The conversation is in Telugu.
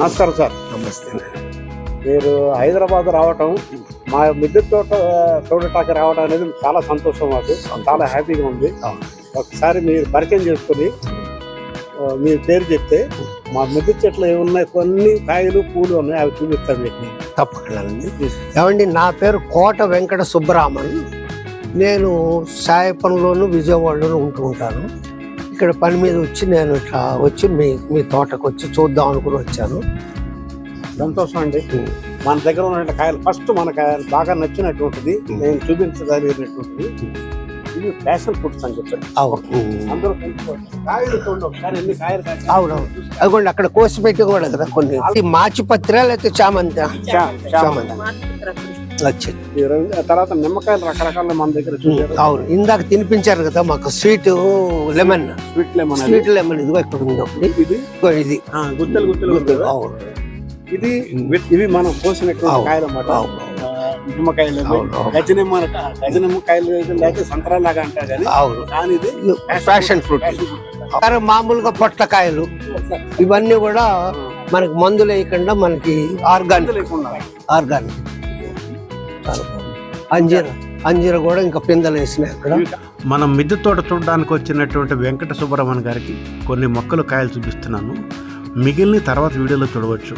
నమస్కారం సార్. నమస్తే. మీరు హైదరాబాద్ రావటం మా మిద్దె తోట చూడటానికి రావడం అనేది చాలా సంతోషం మాకు. చాలా హ్యాపీగా ఉంది. ఒకసారి మీరు పరిచయం చేసుకుని మీ పేరు చెప్తే మా మిద్దె చెట్లు ఏమున్నాయి? కొన్ని కాయలు పూలు ఉన్నాయి. అవి చూపిస్తాను మీకు. తప్పకుండానండి ఏమండి నా పేరు కోట వెంకట సుబ్బరామన్. నేను సాయపంలోను విజయవాడలోను ఉంటూ ఉంటాను. ఇక్కడ పని మీద వచ్చి నేను ఇట్లా వచ్చి మీ మీ తోటకు వచ్చి చూద్దాం అనుకుని వచ్చాను. సంతోషం అండి. మన దగ్గర ఉన్న కాయలు ఫస్ట్ మన కాయలు బాగా నచ్చినటువంటిది నేను చూపించగలిగినటువంటిది ఇవి ప్యాషన్ ఫ్రూట్స్ అని చెప్పారు. అందరూ. కాయలు చూడండి ఒకసారి ఎన్ని కాయలు. అవునవును. అదిగోండి అక్కడ కోసి పెట్టి కూడా కదా కొన్ని. ఇది మాచిపత్ర లేకపోతే చామంతి. చామంతి. తర్వాత నిమ్మకాయలు రకరకాల మన దగ్గర అవును. ఇందాక తినిపించారు కదా మాకు. Sweet lemon. Sweet lemon. Sweet lemon ఇదిగో ఇక్కడ ఉంది ఒకటి. ఇది? ఇది. ఆ, గుత్తలు గుత్తలు. అవును. ఇది ఇవి మనం కోసినటువంటి. కాయలు అన్నమాట నిమ్మకాయలు. గజనిమ్మ గజనిమ్మకాయలు లేకపోతే సంతరాలాగా అంటారు కానీ అవును. కానీ ఇది ఫ్యాషన్ ఫ్రూట్. మామూలుగా పొట్లకాయలు. ఇవన్నీ కూడా మనకి మందులు వేయకుండా మనకి ఆర్గానిక్. మందు లేకుండా. ఆర్గానిక్. అంజీర. అంజీర కూడా ఇంకా పిందెలు వేసినాయి అక్కడ. మనం మిద్దె తోట చూడడానికి వచ్చినటువంటి వెంకట సుబ్బరమణ్ గారికి కొన్ని మొక్కలు కాయలు చూపిస్తున్నాను. మిగిలిన తర్వాత వీడియోలో చూడవచ్చు.